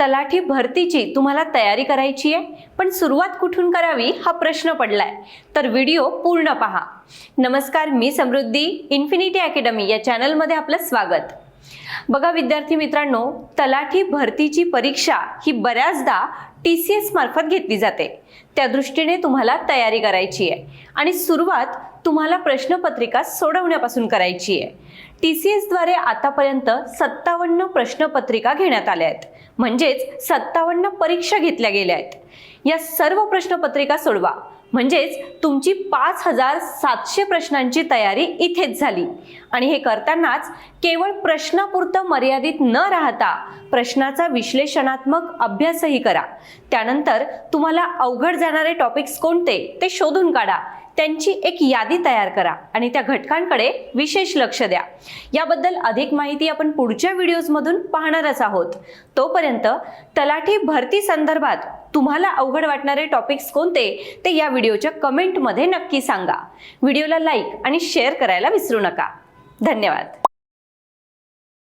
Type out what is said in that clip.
तलाठी भरतीची तुम्हाला तयारी करायची आहे? पण सुरुवात कुठून करावी हा प्रश्न पडलाय. तर व्हिडिओ पूर्ण पहा. नमस्कार मी समृद्धी इन्फिनिटी अकॅडमी या चॅनलमध्ये आपलं स्वागत. बघा विद्यार्थी मित्रांनो तलाठी भरतीची परीक्षा ही बऱ्याचदा टी सी एस मार्फत घेतली जाते. त्या दृष्टीने तुम्हाला तयारी करायची आहे. आणि सुरुवात तुम्हाला प्रश्नपत्रिका सोडवण्यापासून करायची आहे. टी सी एसद्वारे आतापर्यंत सत्तावन्न प्रश्नपत्रिका घेण्यात आल्या आहेत. म्हणजेच सत्तावन्न परीक्षा घेतल्या गेल्या आहेत. या सर्व प्रश्नपत्रिका सोडवा. म्हणजेच तुमची पाच हजार सातशे प्रश्नांची तयारी इथेच झाली. आणि हे करतानाच केवळ प्रश्नापुरतं मर्यादित न राहता प्रश्नाचा विश्लेषणात्मक अभ्यासही करा. त्यानंतर तुम्हाला अवघड जाणारे टॉपिक्स कोणते ते शोधून काढा. त्यांची एक यादी तयार करा आणि त्या घटकांकडे विशेष लक्ष द्या. याबद्दल अधिक माहिती आपण पुढच्या व्हिडिओजमधून पाहणारच आहोत. तोपर्यंत तलाठी भरती संदर्भात तुम्हाला अवघड वाटणारे टॉपिक्स कोणते ते या व्हिडिओच्या कमेंटमध्ये नक्की सांगा. व्हिडिओला लाईक आणि शेअर करायला विसरू नका. धन्यवाद.